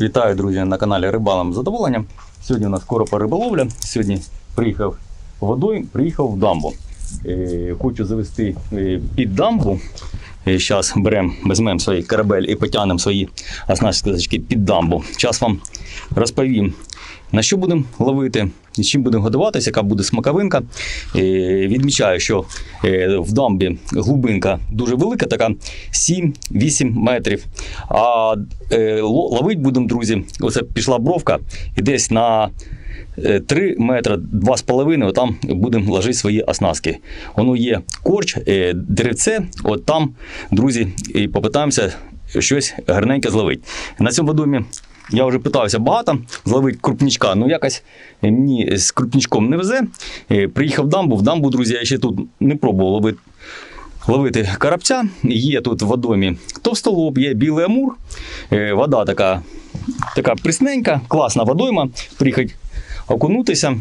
Вітаю, друзі, на каналі Рибалам з задоволенням. Сьогодні у нас коропа риболовля. Сьогодні приїхав водою, приїхав в дамбу. Е, хочу завести е, під дамбу. Зараз беремо, візьмемо свій корабель і потягнемо свої оснастки під дамбу. Зараз вам розповім, на що будемо ловити, чим будемо годуватися, яка буде смаковинка. Е, відмічаю, що е, в дамбі глибинка дуже велика, така 7-8 метрів. А е, ло- ловити будемо, друзі, оце пішла бровка, і десь на е, 3 метри, 2,5, там будемо ложити свої оснастки. Воно є корч, деревце, от там, друзі, і попитаємося щось гарненьке зловити. На цьому водомі я вже питався багато зловити крупничка, ну якось мені з крупничком не везе. Е, Приїхав в дамбу, в дамбу, друзі, я ще тут не пробував ловити ловити карапця. Є тут в водомі товстолоб, є білий амур. Е, Вода така, така присненька, класна водойма. Приїхати окунутися.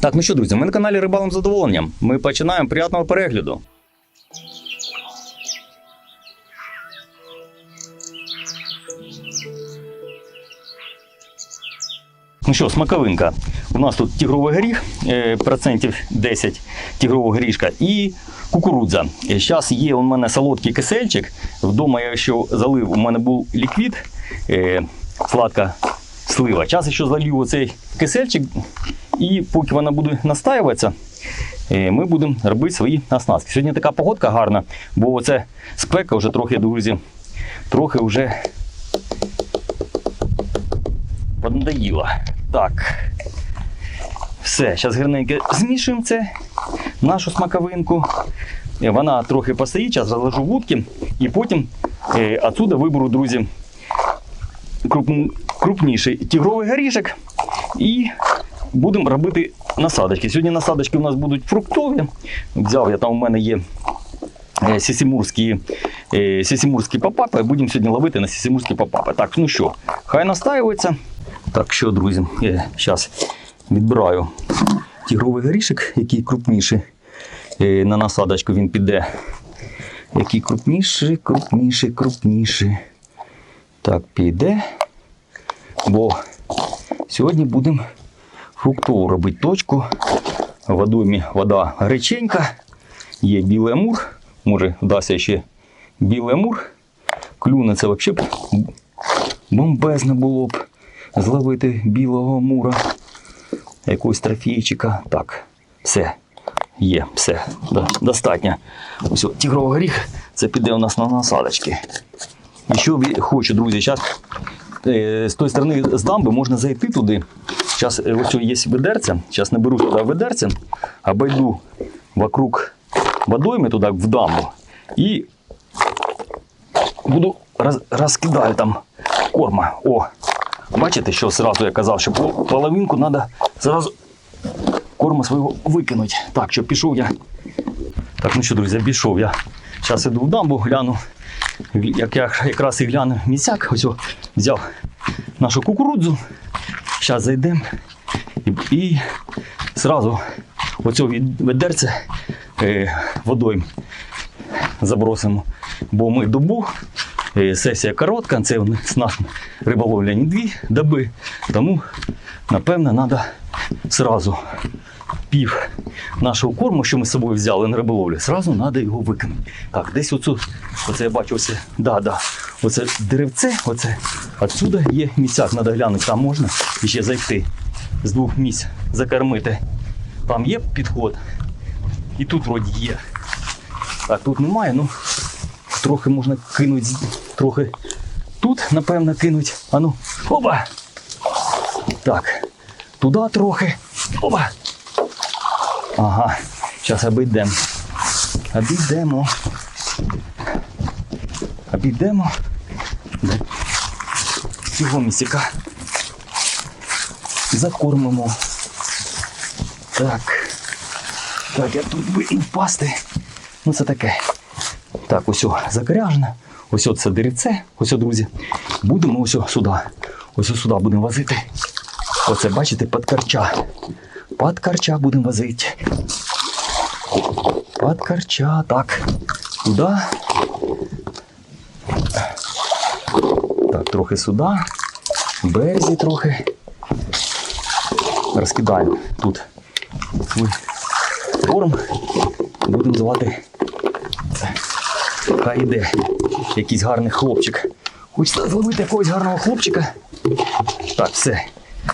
Так, ну що, друзі, ми на каналі Рибалом задоволенням. Ми починаємо приятного перегляду. Ну що, смаковинка. У нас тут тігровий горіх, е, процентів 10 тігрового горішка і кукурудза. Зараз є у мене солодкий кисельчик. Вдома я ще залив, у мене був ліквід, е, сладка слива. Зараз ще залью оцей кисельчик, і поки вона буде настаюватися, е, ми будемо робити свої оснастки. Сьогодні така погодка гарна, бо оце спека вже трохи, друзі, трохи вже поднадоїла. Так. Все, зараз гарненько змішуємо це, нашу смаковинку. Е, Вона трохи постоїть, зараз заложу вудки і потім е, отсюда виберу, друзі, крупніший тігровий горішок і будемо робити насадочки. Сьогодні насадочки у нас будуть фруктові. Взяв я там у мене є е, сісімурські, е, сісімурські попапи. Будемо сьогодні ловити на сісімурські попапи. Так, ну що, хай настаюється. Так що, друзі, я зараз відбираю тігровий горішок, який крупніший. Е, На насадочку він піде. Який крупніший, крупніший, крупніший. Так, піде. Бо сьогодні будемо фруктову робити точку. В вода гаряченька. Є білий амур. Може, вдасться ще білий амур. Клюне це взагалі бомбезне було б зловити білого амура. Якогось трофейчика. Так, все. Є, все, достатньо. Ось тігровий горіх, це піде у нас на насадочки. І що хочу, друзі, зараз е, з тої сторони з дамби можна зайти туди. Зараз е, ось є ведерце. Зараз наберу туди ведерце, обойду вокруг водойми туди в дамбу і буду роз, розкидаю там корма. О, бачите, що зразу я казав, що половинку треба зразу корма свого викинути. Так, що пішов я. Так, ну що, друзі, пішов я. Зараз іду в дамбу, гляну. Як я якраз і гляну місяк, ось взяв нашу кукурудзу. Зараз зайдемо і, і зразу оцього ведерце е, водою забросимо. Бо ми добу, сесія коротка, це у нас наш риболовля не дві доби. Тому, напевно, треба зразу пів нашого корму, що ми з собою взяли на риболовлю, зразу треба його викинути. Так, десь оцю, оце я бачу, оце, да, да, оце деревце, оце, отсюда є місцяк, треба глянути, там можна ще зайти з двох місць, закормити. Там є підход, і тут вроді є. А тут немає, ну трохи можна кинути, трохи тут, напевно, кинуть. А ну, опа! Так, туди трохи. Опа! Ага, зараз обійдемо. Обійдемо. Обійдемо. Цього місяка. Закормимо. Так. Так, я тут би і впасти. Ну це таке. Так, ось о, закоряжено. Ось о, це деревце. Ось, друзі. Будемо ось сюди. Ось сюди будемо возити. Оце, бачите, під карча. Під карча будемо возити. Під карча. Так. Туди. Так, трохи сюди. березі трохи. Розкидаємо тут свій корм. Будемо звати. Хай йде якийсь гарний хлопчик. Хочеться зловити якогось гарного хлопчика. Так, все.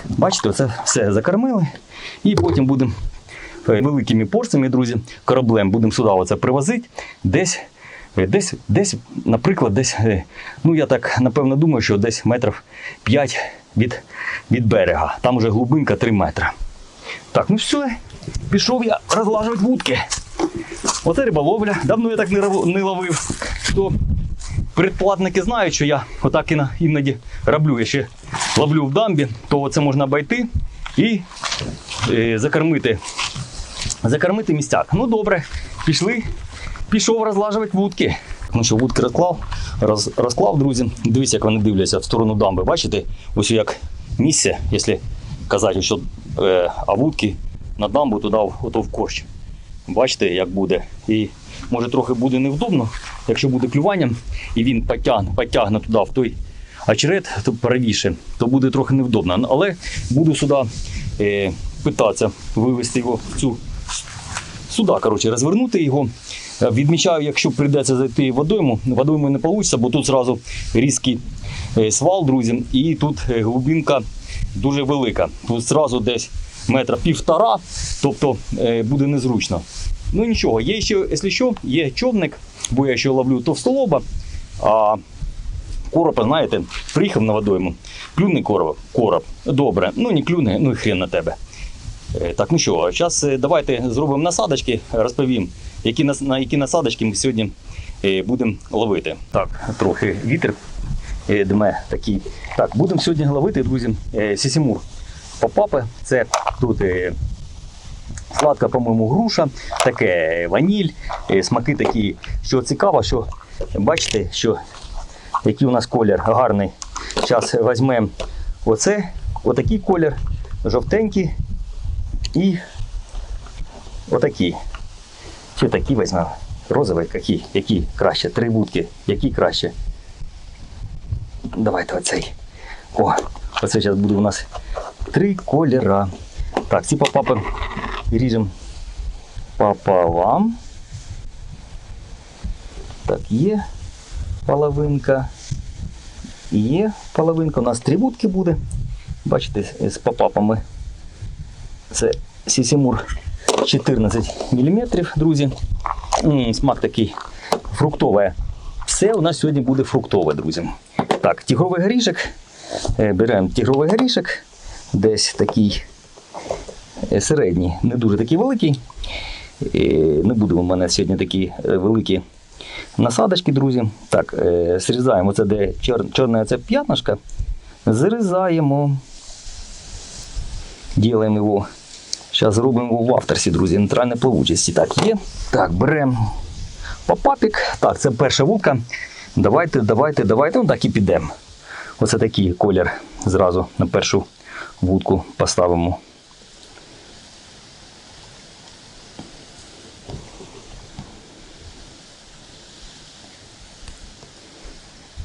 Бачите, це все закормили. І потім будемо е, великими порціями, друзі, кораблем будемо сюди оце привозити. Десь, е, десь, десь, наприклад, десь, е, ну я так напевно думаю, що десь метрів 5 від, від берега. Там уже глибинка 3 метри. Так, ну все, пішов я розлажувати вудки. Оце риболовля. Давно я так не, ловив. То предплатники знають, що я отак іноді роблю. Я ще ловлю в дамбі, то це можна обійти і е, закормити. Закормити містяк. Ну добре, пішли. Пішов розлажувати вудки. Ну що, вудки розклав, роз, розклав, друзі. Дивіться, як вони дивляться в сторону дамби. Бачите? Ось як місце, якщо казати, що е, а вудки на дамбу туди ото в корч. Бачите, як буде. І може трохи буде невдобно, якщо буде клювання, і він потягне, потягне туди в той очерет то правіше, то буде трохи невдобно. Але буду сюди е, питатися вивести його в цю сюди, коротше, розвернути його. Е, Відмічаю, якщо прийдеться зайти водойму, водойму не вийде, бо тут зразу різкий е, свал, друзі, і тут е, глибинка дуже велика. Тут зразу десь метра півтора, тобто е, буде незручно. Ну нічого, є ще, якщо що, є човник, бо я ще ловлю товстолоба, а коропа, знаєте, приїхав на водойму, клюне короб, короб, добре, ну не клюне, ну і хрен на тебе. Е, Так, ну що, зараз давайте зробимо насадочки, розповім, які, на які насадочки ми сьогодні е, будемо ловити. Так, трохи вітер е, дме такий. Так, будемо сьогодні ловити, друзі, е, сісімур. Попапи. Це тут е, сладка, по-моєму, груша, таке ваніль, е, смаки такі, що цікаво, що бачите, що який у нас колір гарний. Зараз візьмемо оце, отакий колір, жовтенький. І отакі. Чи такі візьмемо? Розовий, які? Які краще? Три будки. Які краще? Давайте оцей. О, оце зараз буде у нас три кольора. Так, ці попапи ріжемо пополам. Так, є половинка. Є половинка. У нас три будки буде. Бачите, з- попапами. Це Сісімур 14 мм, друзі. М, Смак такий фруктовий. Все у нас сьогодні буде фруктове, друзі. Так, тігровий горішок. Е, Беремо тігровий горішок. Десь такий е, середній, не дуже такий великий. Е, Не буде у мене сьогодні такі е, великі насадочки, друзі. Так, зрізаємо це, де чор, чорне це п'ятнишко. Зрізаємо. Ділаємо його. Зараз зробимо його в авторсі, друзі, нейтральної плавучості. Так, є. Так, беремо попапік. Так, це перша вудка. Давайте, давайте, давайте. Ну так і підемо. Оце такий колір зразу на першу вудку поставимо.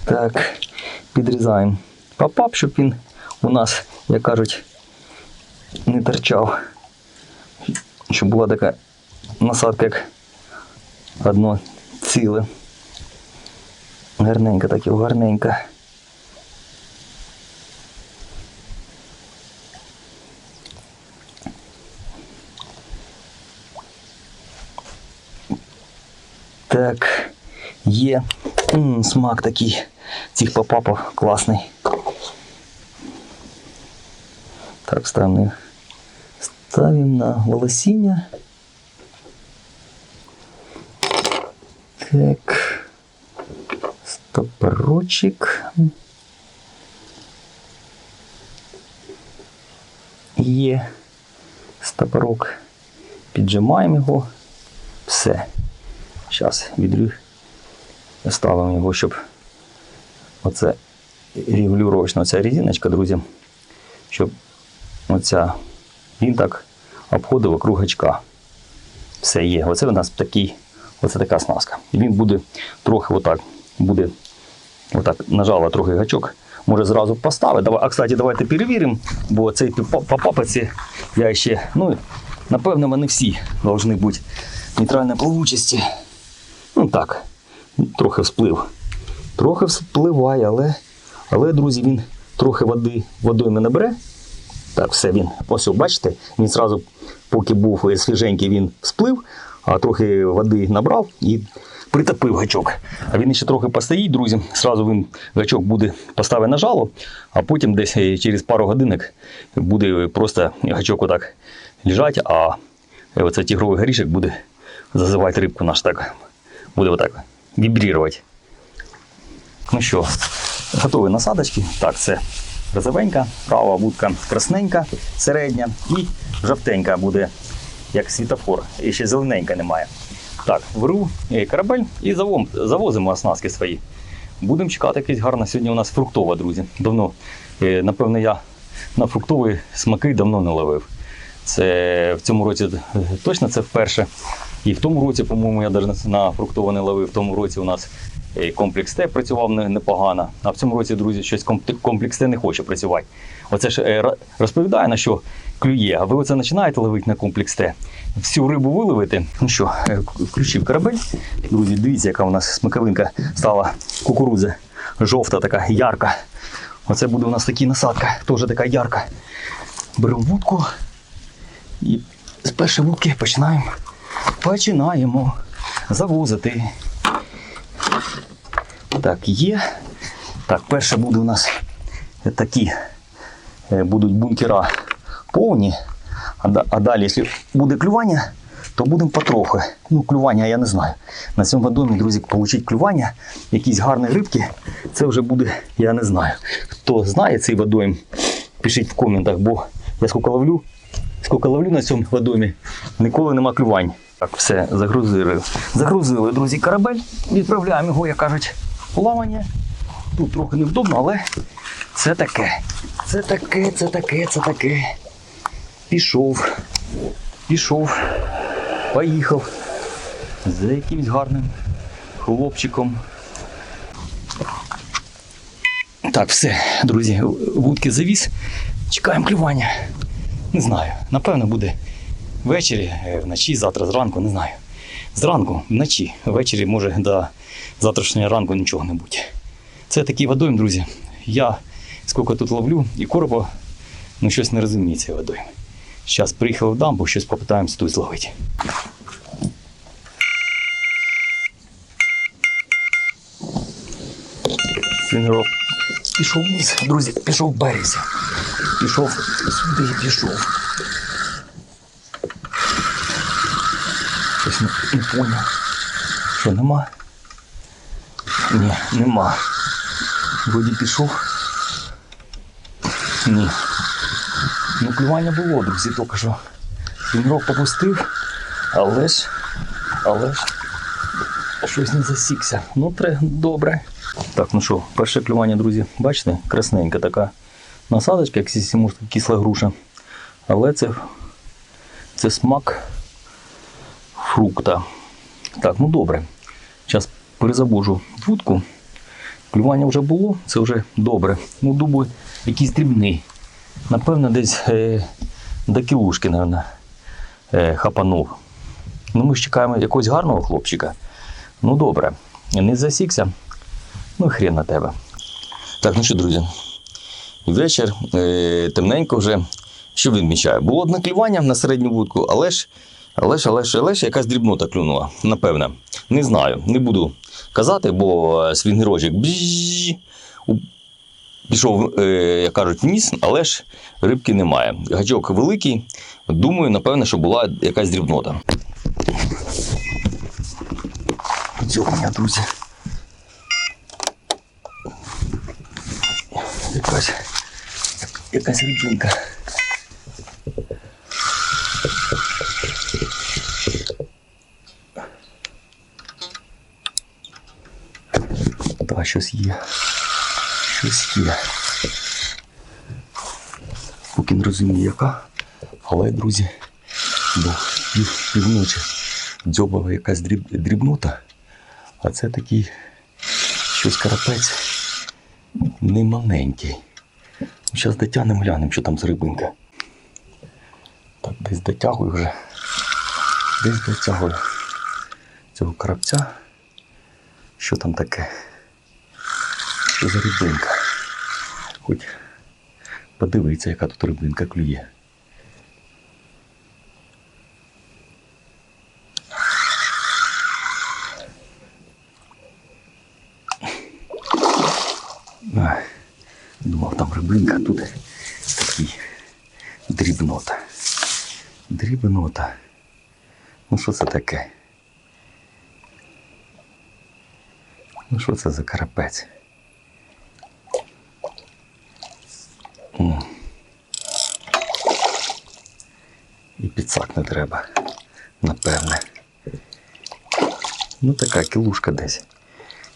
Так, підрізаємо попап, щоб він у нас, як кажуть, не торчав. Щоб була така насадка, як одно ціле. Гарненька так його гарненька. Так, є М, смак такий цих попапів класний. Так, ставимо їх. Ставим на волосіння. Так. Стопорочек. Є стопорок. Піджимаємо його. Все. Зараз відрю. Ставимо його, щоб оце регулювачна ця резиночка, друзі, щоб оця він так обходив вокруг гачка. Все є. Оце у нас такий, оце така снаска. І він буде трохи отак, буде отак нажала трохи гачок, може зразу поставити. А кстати, давайте перевіримо, бо цей по, по я ще, ну, напевно, вони всі повинні бути нейтральної плавучості. Ну так, трохи всплив. Трохи вспливає, але, але друзі, він трохи води водою не набере. Так, все він. Ось, бачите, він зразу, поки був свіженький, він всплив, а трохи води набрав і притопив гачок. А він ще трохи постоїть, друзі. Зразу він гачок буде поставити на жало, а потім десь е, через пару годинок буде просто гачок отак лежати, а е, оцей тігровий горішок буде зазивати рибку наш так. Буде отак вібрувати. Ну що, готові насадочки. Так, це розовенька, права вудка красненька, середня і жовтенька буде, як світофор. І ще зелененька немає. Так, беру е, корабель і завозимо оснастки свої. Будемо чекати якесь гарне. Сьогодні у нас фруктова, друзі. Давно, е, напевно, я на фруктові смаки давно не ловив. Це в цьому році е, точно це вперше. І в тому році, по-моєму, я навіть на фруктово не ловив. В тому році у нас е, комплекс Т працював непогано. А в цьому році, друзі, щось комплекс Т не хоче працювати. Оце ж е, розповідає, на що клює, а ви оце починаєте ловити на комплекс Т. Всю рибу виловити. Ну що, е, включив корабель. Друзі, дивіться, яка у нас смаковинка стала кукурудза. Жовта така, ярка. Оце буде у нас така насадка, теж така ярка. Беремо вудку і з першої вудки починаємо. Починаємо завозити. Так, є. Так, перше буде у нас такі е, будуть бункера повні. А, далі, якщо буде клювання, то будемо потрохи. Ну, клювання я не знаю. На цьому водомі, друзі, отримати клювання, якісь гарні рибки, це вже буде, я не знаю. Хто знає цей водойм, пишіть в коментах, бо я скільки ловлю, скільки ловлю на цьому водомі, ніколи нема клювань. Так, все, загрузили. Загрузили, друзі, корабель, відправляємо його, як кажуть, в плавання. Тут трохи невдобно, але це таке. Це таке, це таке, це таке. Пішов. Пішов. Поїхав. За якимсь гарним хлопчиком. Так, все, друзі, вудки завіз. Чекаємо клювання. Не знаю. Напевно, буде ввечері, е, вночі, завтра зранку, не знаю. Зранку, вночі, ввечері, може, до завтрашнього ранку нічого не буде. Це такий водойм, друзі. Я скільки тут ловлю і коропа, ну щось не розумію цей водойм. Зараз приїхав в дамбу, щось попитаємось тут зловити. Фінгерок пішов вниз, друзі, пішов в березі. Пішов сюди, пішов. Не поняв. Що, нема? Ні, нема. Вроді пішов. Ні. Ну, клювання було, друзі, тільки що. Фінгерок попустив, але ж, але ж щось не засікся. Ну, тре, добре. Так, ну що, перше клювання, друзі, бачите, красненька така насадочка, як сісі, кисла груша. Але це, це смак фрукта. Так, ну добре. Зараз перезабужу вудку. Клювання вже було, це вже добре. Ну, дубу якийсь дрібний. Напевно, десь е, до кілушки, напевно, е, хапанув. Ну, ми ж чекаємо якогось гарного хлопчика. Ну, добре. Не засікся. Ну, хрен на тебе. Так, ну що, друзі. Вечір, е, темненько вже. Що відмічає? Було одне клювання на середню вудку, але ж, ж, але ж якась дрібнота клюнула. Напевне. Не знаю, не буду казати, бо е, свінгерочок пішов, е, як кажуть, вниз, але ж рибки немає. Гачок великий. Думаю, напевне, що була якась дрібнота. Дзьобня, друзі. Якась, як- якась рибинка. Так, щось є. Щось є. Поки не розумію, яка. Але, друзі, бо пів, півночі дзьобала якась дріб, дрібнота. А це такий щось карапець. не маленький. Зараз дотягнемо, глянемо, що там з рибинка. Так, десь дотягую вже. Десь дотягую цього карабця. Що там таке? Що за рибинка? Хоч подивиться, яка тут рибинка клює. Думав, там рибинка, а тут такий дрібнота. Дрібнота. Ну що це таке? Ну що це за карапець? М. Підсак не треба, напевне. Ну така кілушка десь.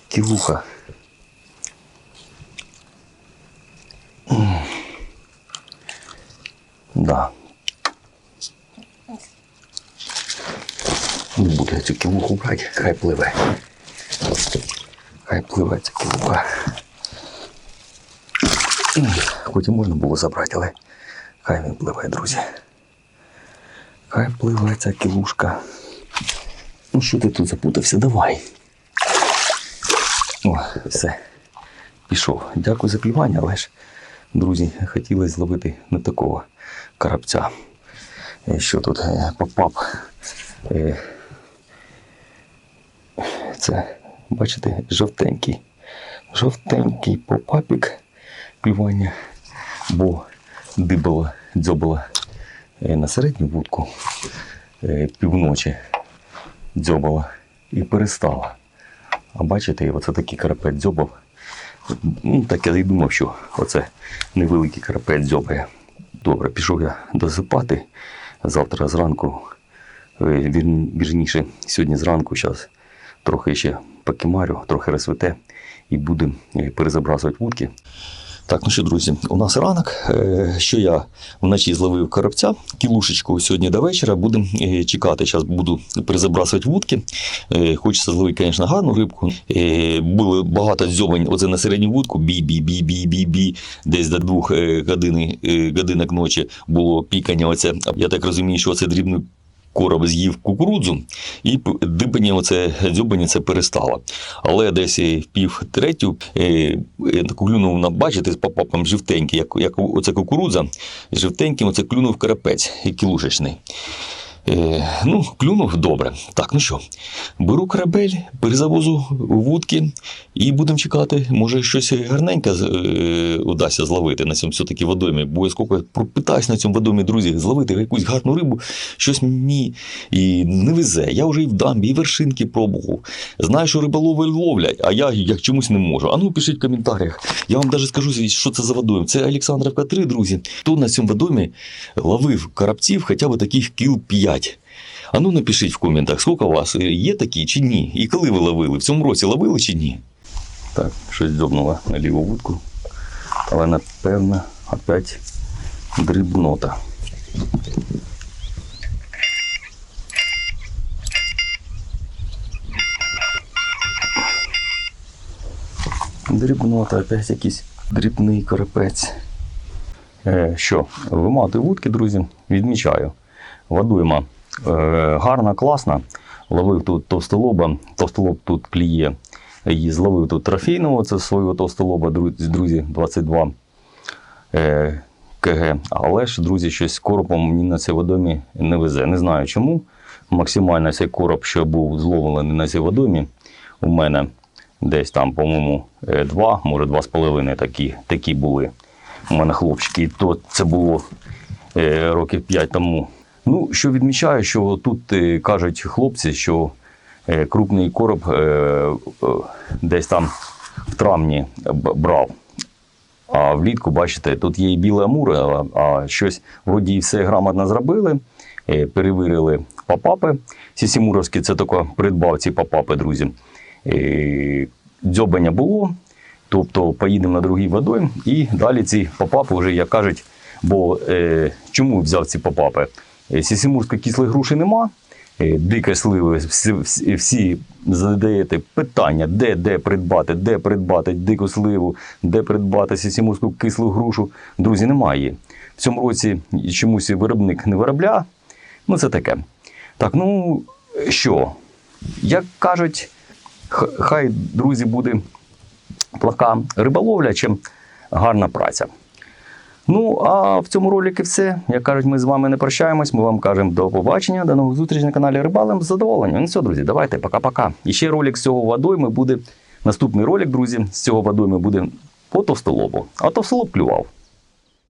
Кілуха. Да. Не буду я цю кілуху брати, хай пливе. Хай пливе ця кілуха. Хоч і можна було забрати, але хай він пливе, друзі. Хай пливе ця кілушка. Ну що ти тут запутався? Давай. О, все. Пішов. Дякую за клювання, але ж, друзі, хотілося зловити не такого карабця. Е, Що тут е, попап. Е, Це, бачите, жовтенький. Жовтенький попапік клювання, бо дибала, дзьобала на середню вудку е, півночі дзьобала і перестала. А бачите, оце такий карапець дзьобав. Ну, так я і думав, що оце невеликий карапець дзьобає. Добре, пішов я досипати. Завтра зранку, е, вірніше, сьогодні зранку, зараз трохи ще покимарю, трохи розвите і будемо е, перезабрасувати вудки. Так, ну що, друзі, у нас ранок. Е, Що я вночі зловив коробця, кілушечку сьогодні до вечора. Будемо е, чекати. Зараз буду перезабрасувати вудки. Е, Хочеться зловити, звісно, гарну рибку. Було багато дзьобань оце на середню вудку. Бі-бі-бі-бі-бі-бі. Десь до двох години, годинок ночі було пікання. Оце. Я так розумію, що це дрібний короб з'їв кукурудзу, і дибання оце дзьобання це перестало. Але десь е, в пів третю е, е, клюнув на, бачити з папапом живтенький, як, як оце кукурудза, живтеньким оце клюнув карапець який кілушечний. Е, ну, клюнув добре. Так, ну що, беру корабель, перезавозу вудки і будемо чекати, може щось гарненьке е, удасться зловити на цьому все-таки водомі. Бо я скільки пропитаюсь на цьому водомі, друзі, зловити якусь гарну рибу, щось мені і не везе. Я вже і в дамбі, і вершинки пробував. Знаю, що риболови ловлять, а я як чомусь не можу. А ну пишіть в коментарях. Я вам навіть скажу, що це за водойм. Це Олександрівка 3, друзі. Хто на цьому водомі ловив карапців хоча б таких кіл 5. А ну напишіть в коментах, скільки у вас є такі чи ні? І коли ви ловили? В цьому році ловили чи ні? Так, щось дзьобнуло на ліву вудку. Але напевно опять дрібнота. Дрібнота, опять якийсь дрібний карапець. Е, що, вимати вудки, друзі, відмічаю. Водойма е, гарна, класна. Ловив тут товстолоба, товстолоб тут кліє. І зловив тут трофейного, це свого товстолоба, друзі, друзі 22 е, КГ. Але ж, друзі, щось коропом мені на цій водомі не везе. Не знаю чому. Максимально цей короб, що був зловлений на цій водомі, у мене десь там, по-моєму, е, два, може, два з половиною такі, такі були. У мене хлопчики, і то це було е, років 5 тому. Ну, що відмічаю, що тут е, кажуть хлопці, що е, крупний короб е, десь там в травні брав. А влітку, бачите, тут є і біле амури, а, щось вроді і все грамотно зробили, перевірили попапи. Сісімуровські це тако придбав ці попапи, друзі. Дзьобання було, тобто поїдемо на другий водойм і далі ці попапи вже, як кажуть, бо е, чому взяв ці попапи? Е, Сісімурської кислої груші нема, е, дике сливи, всі, всі, задаєте питання, де, де придбати, де придбати дику сливу, де придбати сісімуську кислу грушу. Друзі, немає. В цьому році чомусь виробник не виробляє. Ну, це таке. Так, ну що? Як кажуть, хай, друзі, буде плаха риболовля, чим гарна праця. Ну, а в цьому ролику все. Як кажуть, ми з вами не прощаємось. Ми вам кажемо до побачення, до нових зустрічей на каналі Рибалим з задоволенням. Ну все, друзі, давайте, пока-пока. І ще ролик з цього водойми буде. Наступний ролик, друзі, з цього водойми буде по товстолобу. А товстолоб клював.